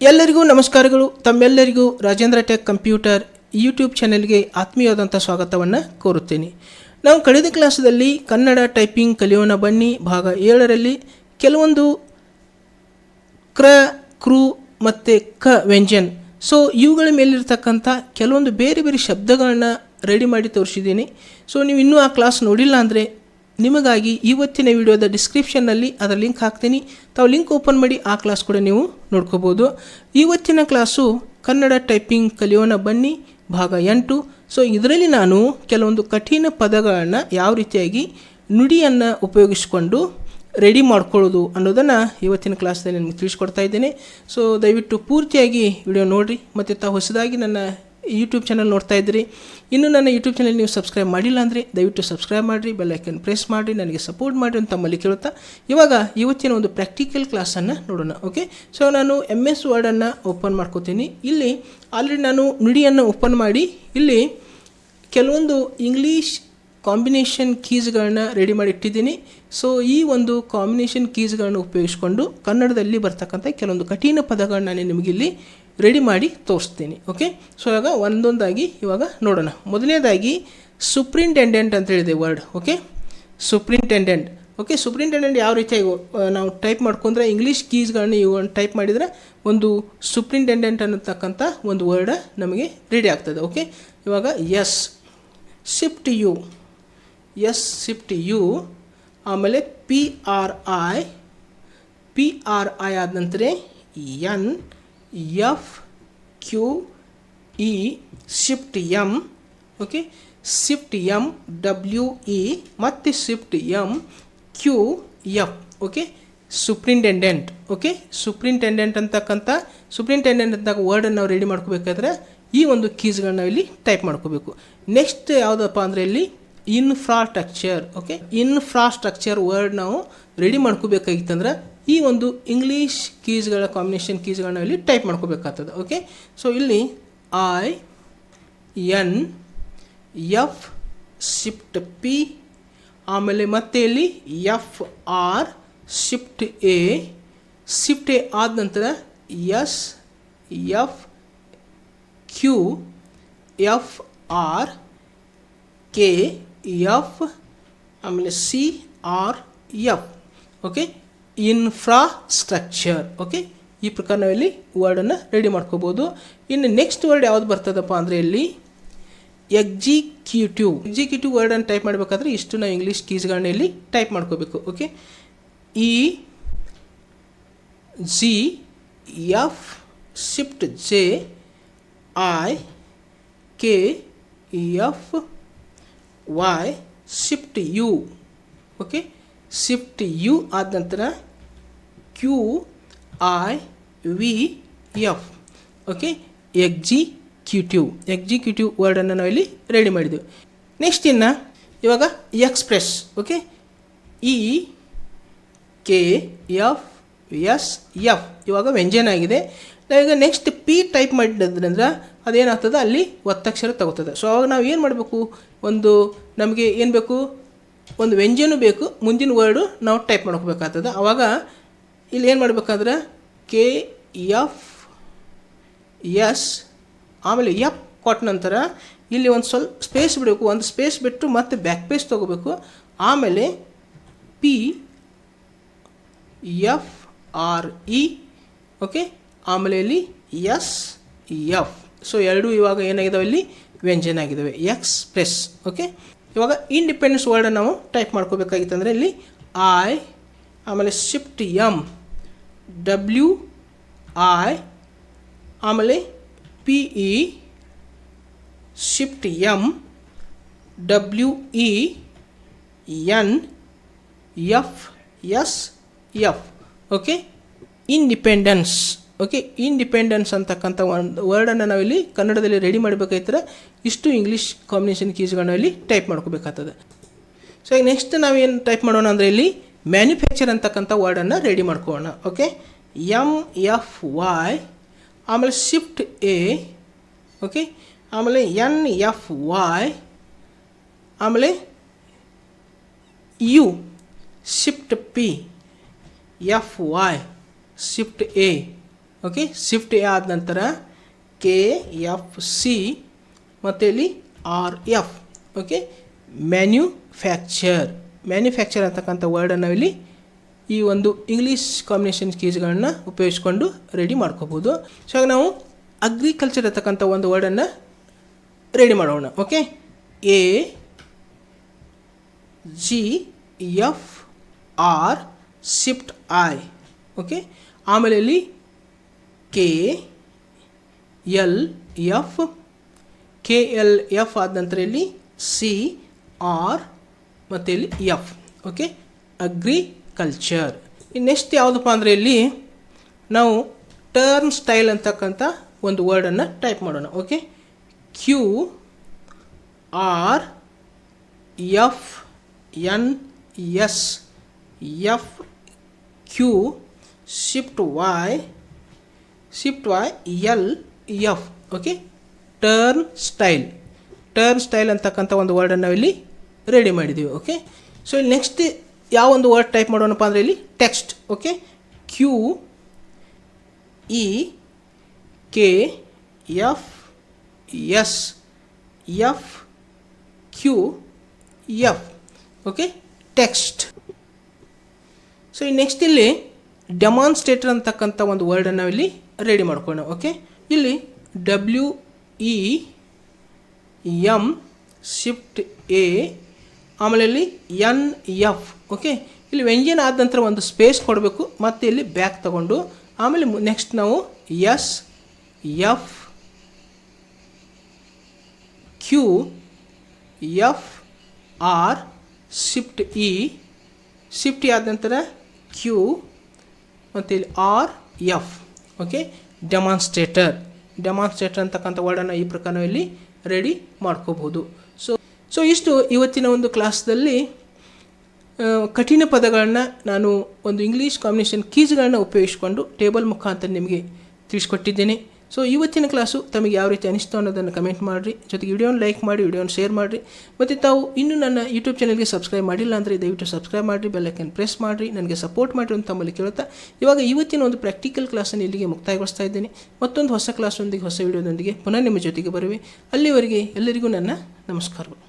ಎಲ್ಲರಿಗೂ ನಮಸ್ಕಾರಗಳು. ತಮ್ಮೆಲ್ಲರಿಗೂ ರಾಜೇಂದ್ರ ಟೆಕ್ ಕಂಪ್ಯೂಟರ್ ಯೂಟ್ಯೂಬ್ ಚಾನೆಲ್ಗೆ ಆತ್ಮೀಯವಾದಂಥ ಸ್ವಾಗತವನ್ನು ಕೋರುತ್ತೇನೆ. ನಾವು ಕಳೆದ ಕ್ಲಾಸದಲ್ಲಿ ಕನ್ನಡ ಟೈಪಿಂಗ್ ಕಲಿಯೋಣ ಬನ್ನಿ. ಭಾಗ ಏಳರಲ್ಲಿ ಕೆಲವೊಂದು ಕ್ರ, ಕ್ರೂ ಮತ್ತು ಕ ವ್ಯಂಜನ್. ಸೊ ಇವುಗಳ ಮೇಲಿರ್ತಕ್ಕಂಥ ಕೆಲವೊಂದು ಬೇರೆ ಬೇರೆ ಶಬ್ದಗಳನ್ನ ರೆಡಿ ಮಾಡಿ ತೋರಿಸಿದ್ದೀನಿ. ಸೊ ನೀವು ಇನ್ನೂ ಆ ಕ್ಲಾಸ್ ನೋಡಿಲ್ಲ ಅಂದರೆ ನಿಮಗಾಗಿ ಇವತ್ತಿನ ವಿಡಿಯೋದ ಡಿಸ್ಕ್ರಿಪ್ಷನ್ನಲ್ಲಿ ಅದರ ಲಿಂಕ್ ಹಾಕ್ತೀನಿ. ತಾವು ಲಿಂಕ್ ಓಪನ್ ಮಾಡಿ ಆ ಕ್ಲಾಸ್ ಕೂಡ ನೀವು ನೋಡ್ಕೋಬೋದು. ಇವತ್ತಿನ ಕ್ಲಾಸು ಕನ್ನಡ ಟೈಪಿಂಗ್ ಕಲಿಯೋಣ ಬನ್ನಿ, ಭಾಗ ಎಂಟು. ಸೊ ಇದರಲ್ಲಿ ನಾನು ಕೆಲವೊಂದು ಕಠಿಣ ಪದಗಳನ್ನು ಯಾವ ರೀತಿಯಾಗಿ ನುಡಿಯನ್ನು ಉಪಯೋಗಿಸಿಕೊಂಡು ರೆಡಿ ಮಾಡ್ಕೊಳ್ಳೋದು ಅನ್ನೋದನ್ನು ಇವತ್ತಿನ ಕ್ಲಾಸ್ನಲ್ಲಿ ನಿಮಗೆ ತಿಳಿಸ್ಕೊಡ್ತಾ ಇದ್ದೇನೆ. ಸೊ ದಯವಿಟ್ಟು ಪೂರ್ತಿಯಾಗಿ ವಿಡಿಯೋ ನೋಡಿರಿ. ಮತ್ತು ತಾವು ಹೊಸದಾಗಿ ನನ್ನ ಯೂಟ್ಯೂಬ್ ಚಾನಲ್ ನೋಡ್ತಾ ಇದ್ದೀರಿ ಇನ್ನು ನನ್ನ ಯೂಟ್ಯೂಬ್ ಚಾನಲ್ ನೀವು ಸಬ್ಸ್ಕ್ರೈಬ್ ಮಾಡಿಲ್ಲ ಅಂದರೆ ದಯವಿಟ್ಟು ಸಬ್ಸ್ಕ್ರೈಬ್ ಮಾಡಿರಿ ಬೆಲ್ಲೈಕನ್ ಪ್ರೆಸ್ ಮಾಡಿ ನನಗೆ ಸಪೋರ್ಟ್ ಮಾಡಿ ಅಂತ ತಮ್ಮಲ್ಲಿ ಕೇಳುತ್ತಾ. ಇವಾಗ ಇವತ್ತಿನ ಒಂದು ಪ್ರಾಕ್ಟಿಕಲ್ ಕ್ಲಾಸನ್ನು ನೋಡೋಣ ಓಕೆ ಸೊ ನಾನು ಎಂ ಎಸ್ ವರ್ಡನ್ನು ಓಪನ್ ಮಾಡ್ಕೋತೀನಿ. ಇಲ್ಲಿ ಆಲ್ರೆಡಿ ನಾನು ನುಡಿಯನ್ನು ಓಪನ್ ಮಾಡಿ, ಇಲ್ಲಿ ಕೆಲವೊಂದು ಇಂಗ್ಲೀಷ್ ಕಾಂಬಿನೇಷನ್ ಕೀಸ್ಗಳನ್ನ ರೆಡಿ ಮಾಡಿ ಇಟ್ಟಿದ್ದೀನಿ. ಸೊ ಈ ಒಂದು ಕಾಂಬಿನೇಷನ್ ಕೀಸ್ಗಳನ್ನು ಉಪಯೋಗಿಸ್ಕೊಂಡು ಕನ್ನಡದಲ್ಲಿ ಬರ್ತಕ್ಕಂಥ ಕೆಲವೊಂದು ಕಠಿಣ ಪದಗಳನ್ನ ನಾನು ನಿಮಗಿಲ್ಲಿ ರೆಡಿ ಮಾಡಿ ತೋರಿಸ್ತೀನಿ, ಓಕೆ? ಸೊ ಇವಾಗ ಒಂದೊಂದಾಗಿ ಇವಾಗ ನೋಡೋಣ. ಮೊದಲನೇದಾಗಿ ಸುಪ್ರಿಂಟೆಂಡೆಂಟ್ ಅಂತ ಹೇಳಿದೆ word okay? Superintendent okay? Superintendent ಯಾವ ರೀತಿಯಾಗಿ ನಾವು ಟೈಪ್ ಮಾಡ್ಕೊಂಡ್ರೆ ಇಂಗ್ಲೀಷ್ ಕೀಸ್ಗಳನ್ನ ಇವುಗಳನ್ನ ಟೈಪ್ ಮಾಡಿದರೆ ಒಂದು ಸುಪ್ರಿಂಟೆಂಡೆಂಟ್ ಅನ್ನತಕ್ಕಂಥ ಒಂದು ವರ್ಡ್ ನಮಗೆ ರೆಡಿ ಆಗ್ತದೆ, ಓಕೆ? ಇವಾಗ S shift U S shift U ಆಮೇಲೆ P R I P R I ಆದ ನಂತರ N F Q E shift M okay shift M W E ಮತ್ತು shift M Q F okay superintendent okay superintendent ಅಂತಕ್ಕಂಥ superintendent ಅಂತ ವರ್ಡನ್ನು ನಾವು ready ಮಾಡ್ಕೋಬೇಕಾದ್ರೆ ಈ ಒಂದು ಕೀಸ್ಗಳನ್ನ ಇಲ್ಲಿ ಟೈಪ್ ಮಾಡ್ಕೋಬೇಕು. ನೆಕ್ಸ್ಟ್ ಯಾವುದಪ್ಪ ಅಂದರೆ ಇಲ್ಲಿ ಇನ್ಫ್ರಾಸ್ಟ್ರಕ್ಚರ್ ಓಕೆ ಇನ್ಫ್ರಾಸ್ಟ್ರಕ್ಚರ್ ವರ್ಡ್ ನಾವು ರೆಡಿ ಮಾಡ್ಕೋಬೇಕಾಗಿತ್ತಂದ್ರೆ ಈ ಒಂದು ಇಂಗ್ಲೀಷ್ ಕೀಸ್ಗಳ ಕಾಂಬಿನೇಷನ್ ಕೀಸ್ಗಳನ್ನ ಇಲ್ಲಿ ಟೈಪ್ ಮಾಡ್ಕೋಬೇಕಾಗ್ತದೆ ಓಕೆ ಸೊ ಇಲ್ಲಿ I N F shift P ಆಮೇಲೆ ಮತ್ತೆ ಇಲ್ಲಿ F R shift A shift A ಆದ ನಂತರ S F Q F R K F ಆಮೇಲೆ C R F okay infrastructure okay ಈ ಪ್ರಕಾರ ನಾವಿಲ್ಲಿ ವರ್ಡನ್ನು ರೆಡಿ ಮಾಡ್ಕೋಬೋದು. ಇನ್ನು ನೆಕ್ಸ್ಟ್ ವರ್ಡ್ ಯಾವ್ದು ಬರ್ತದಪ್ಪ ಅಂದರೆ ಇಲ್ಲಿ ಎಕ್ಸಿಕ್ಯೂಟಿವ್ ಎಕ್ಸಿಕ್ಯೂಟಿವ್ ವರ್ಡನ್ನು ಟೈಪ್ ಮಾಡಬೇಕಾದ್ರೆ ಇಷ್ಟು ನಾವು ಇಂಗ್ಲೀಷ್ ಕೀಸ್ಗಳನ್ನ ಇಲ್ಲಿ ಟೈಪ್ ಮಾಡ್ಕೋಬೇಕು. Okay E G F shift J I K F Y shift U okay shift U ಆದ ನಂತರ Q I V F okay executive executive ವರ್ಡನ್ನು ನಾವಿಲ್ಲಿ ರೆಡಿ ಮಾಡಿದ್ದೆವು ನೆಕ್ಸ್ಟ್ ಇನ್ನು, ಇವಾಗ express okay E K F S F ಇವಾಗ ವ್ಯಂಜನ ಆಗಿದೆ. ನಾವೀಗ ನೆಕ್ಸ್ಟ್ ಪಿ ಟೈಪ್ ಮಾಡಿದ್ರಂದ್ರೆ ಅದೇನಾಗ್ತದೆ? ಅಲ್ಲಿ ಒತ್ತಕ್ಷರ ತಗೋತದೆ. ಸೊ ಅವಾಗ ನಾವು ಏನು ಮಾಡಬೇಕು? ಒಂದು ನಮಗೆ ಏನು ಬೇಕು? ಒಂದು ವ್ಯಂಜನ ಬೇಕು. ಮುಂದಿನ ವರ್ಡು ನಾವು ಟೈಪ್ ಮಾಡ್ಕೋಬೇಕಾಗ್ತದೆ. ಅವಾಗ ಇಲ್ಲಿ ಏನು ಮಾಡಬೇಕಾದ್ರೆ ಕೆ ಎಫ್ ಎಸ್ ಆಮೇಲೆ ಎಫ್ ಕೊಟ್ಟ ನಂತರ ಇಲ್ಲಿ ಒಂದು ಸ್ವಲ್ಪ ಸ್ಪೇಸ್ ಬಿಡಬೇಕು. ಒಂದು ಸ್ಪೇಸ್ ಬಿಟ್ಟು ಮತ್ತೆ ಬ್ಯಾಕ್ ಪೇಸ್ ತೊಗೋಬೇಕು. ಆಮೇಲೆ P F R E okay ಆಮೇಲೆ ಇಲ್ಲಿ ಎಸ್ ಎಫ್ ಸೊ ಎರಡೂ ಇವಾಗ ಏನಾಗಿದ್ದಾವೆ ಇಲ್ಲಿ? ವ್ಯಂಜನ ಆಗಿದ್ದಾವೆ ಎಕ್ಸ್ ಪ್ಲಸ್ ಓಕೆ ಇವಾಗ ಇಂಡಿಪೆಂಡೆನ್ಸ್ ವರ್ಡ್ ನಾವು ಟೈಪ್ ಮಾಡ್ಕೋಬೇಕಾಗಿತ್ತಂದರೆ ಇಲ್ಲಿ ಐ ಆಮೇಲೆ ಶಿಫ್ಟ್ ಎಂ ಡಬ್ಲ್ಯೂ ಐ ಆಮೇಲೆ P E shift M W E N F S F okay independence okay independence ಅಂತಕ್ಕಂಥ ಒಂದು ವರ್ಡನ್ನು ನಾವಿಲ್ಲಿ ಕನ್ನಡದಲ್ಲಿ ರೆಡಿ ಮಾಡಬೇಕಾಯ್ತಾರೆ ಇಷ್ಟು ಇಂಗ್ಲೀಷ್ ಕಾಂಬಿನೇಷನ್ ಕೀಸ್ಗಳನ್ನ ಇಲ್ಲಿ ಟೈಪ್ ಮಾಡ್ಕೋಬೇಕಾಗ್ತದೆ. ಸೊ ಈಗ ನೆಕ್ಸ್ಟ್ ನಾವೇನು ಟೈಪ್ ಮಾಡೋಣ ಅಂದರೆ ಇಲ್ಲಿ ಮ್ಯಾನುಫ್ಯಾಕ್ಚರ್ ಅಂತಕ್ಕಂಥ ವರ್ಡನ್ನು ರೆಡಿ ಮಾಡ್ಕೊಳ್ಳೋಣ ಓಕೆ ಎಂ ಎಫ್ ವಾಯ್ ಆಮೇಲೆ ಶಿಫ್ಟ್ ಎ ಓಕೆ ಆಮೇಲೆ ಎನ್ ಎಫ್ ವಾಯ್ ಆಮೇಲೆ U shift P F Y shift A okay shift A ಆದ ನಂತರ ಕೆ ಎಫ್ ಸಿ ಮತ್ತು ಇಲ್ಲಿ R F okay manufacture manufacture ಅಂತಕ್ಕಂಥ ವರ್ಡನ್ನು ನಾವಿಲ್ಲಿ ಈ ಒಂದು ಇಂಗ್ಲೀಷ್ ಕಾಂಬಿನೇಷನ್ ಕೀಸ್ಗಳನ್ನ ಉಪಯೋಗಿಸ್ಕೊಂಡು ರೆಡಿ ಮಾಡ್ಕೋಬೋದು. ಸೊ ಆಗ ನಾವು ಅಗ್ರಿಕಲ್ಚರ್ ಅಂತಕ್ಕಂಥ ಒಂದು ವರ್ಡನ್ನು ರೆಡಿ ಮಾಡೋಣ. Okay A G F R shift I okay ಆಮೇಲೆ ಇಲ್ಲಿ K L F K L F ಆದ ನಂತರ ಇಲ್ಲಿ ಸಿ ಆರ್ ಮತ್ತು ಇಲ್ಲಿ ಎಫ್ ಓಕೆ ಅಗ್ರಿಕಲ್ಚರ್ ನೆಕ್ಸ್ಟ್ ಯಾವುದಪ್ಪ ಅಂದರೆ ಇಲ್ಲಿ ನಾವು ಟರ್ನ್ ಸ್ಟೈಲ್ ಅಂತಕ್ಕಂಥ ಒಂದು ವರ್ಡನ್ನು ಟೈಪ್ ಮಾಡೋಣ okay Q R F N S F Q shift Y shift Y L F okay turn style turn style ಅಂತಕ್ಕಂಥ ಒಂದು ವರ್ಡನ್ನು ನಾವಿಲ್ಲಿ ರೆಡಿ ಮಾಡಿದ್ದೀವಿ ಓಕೆ ಸೊ ಇಲ್ಲಿ ನೆಕ್ಸ್ಟ್ ಯಾವ ಒಂದು ವರ್ಡ್ ಟೈಪ್ ಮಾಡೋಣಪ್ಪ ಅಂದರೆ ಇಲ್ಲಿ text okay Q E K F S F Q F okay text so ಈ ನೆಕ್ಸ್ಟ್ ಇಲ್ಲಿ ಡೆಮಾನ್ಸ್ಟ್ರೇಟರ್ ಅಂತಕ್ಕಂಥ ಒಂದು ವರ್ಡನ್ನು ಇಲ್ಲಿ ರೆಡಿ ಮಾಡ್ಕೊಳ್ಳೋಣ ಓಕೆ ಇಲ್ಲಿ W E M shift A ಆಮೇಲೆ ಇಲ್ಲಿ ಎನ್ ಎಫ್ ಓಕೆ ಇಲ್ಲಿ ವ್ಯಂಜನ ಆದ ನಂತರ ಒಂದು ಸ್ಪೇಸ್ ಕೊಡಬೇಕು, ಮತ್ತು ಇಲ್ಲಿ ಬ್ಯಾಕ್ ತಗೊಂಡು, ಆಮೇಲೆ ನೆಕ್ಸ್ಟ್ ನಾವು S F Q F R shift E shift ಆದ ನಂತರ ಕ್ಯೂ ಮತ್ತು ಇಲ್ಲಿ R F okay demonstrator demonstrator ಅಂತಕ್ಕಂಥ ವರ್ಡನ್ನು ಈ ಪ್ರಕಾರ ಇಲ್ಲಿ ರೆಡಿ ಮಾಡ್ಕೋಬಹುದು. ಸೊ ಇಷ್ಟು ಇವತ್ತಿನ ಒಂದು ಕ್ಲಾಸ್ದಲ್ಲಿ ಕಠಿಣ ಪದಗಳನ್ನು ನಾನು ಒಂದು ಇಂಗ್ಲೀಷ್ ಕಾಂಬಿನೇಷನ್ ಕೀಸ್ಗಳನ್ನು ಉಪಯೋಗಿಸಿಕೊಂಡು ಟೇಬಲ್ ಮುಖಾಂತರ ನಿಮಗೆ ತಿಳಿಸ್ಕೊಟ್ಟಿದ್ದೇನೆ. ಸೊ ಇವತ್ತಿನ ಕ್ಲಾಸು ತಮಗೆ ಯಾವ ರೀತಿ ಅನಿಸ್ತು ಅನ್ನೋದನ್ನು ಕಮೆಂಟ್ ಮಾಡಿರಿ. ಜೊತೆಗೆ ವಿಡಿಯೋನ ಲೈಕ್ ಮಾಡಿ, ವಿಡಿಯೋನ ಶೇರ್ ಮಾಡಿರಿ. ಮತ್ತು ತಾವು ಇನ್ನೂ ನನ್ನ ಯೂಟ್ಯೂಬ್ ಚಾನಲ್ಗೆ ಸಬ್ಸ್ಕ್ರೈಬ್ ಮಾಡಿಲ್ಲ ಅಂದರೆ ದಯವಿಟ್ಟು ಸಬ್ಸ್ಕ್ರೈಬ್ ಮಾಡಿರಿ ಬೆಲ್ಲೈಕನ್ ಪ್ರೆಸ್ ಮಾಡಿರಿ, ನನಗೆ ಸಪೋರ್ಟ್ ಮಾಡಿರಿ ಅಂತ ತಮ್ಮಲ್ಲಿ ಕೇಳುತ್ತಾ. ಇವಾಗ ಇವತ್ತಿನ ಒಂದು ಪ್ರಾಕ್ಟಿಕಲ್ ಕ್ಲಾಸನ್ನು ಇಲ್ಲಿಗೆ ಮುಕ್ತಾಯಗೊಳಿಸ್ತಾ ಇದ್ದೇನೆ. ಮತ್ತೊಂದು ಹೊಸ ಕ್ಲಾಸೊಂದಿಗೆ ಹೊಸ ವಿಡಿಯೋದೊಂದಿಗೆ ಪುನಃ ನಿಮ್ಮ ಜೊತೆಗೆ ಬರುವೆ. ಅಲ್ಲಿವರೆಗೆ ಎಲ್ಲರಿಗೂ ನನ್ನ ನಮಸ್ಕಾರಗಳು.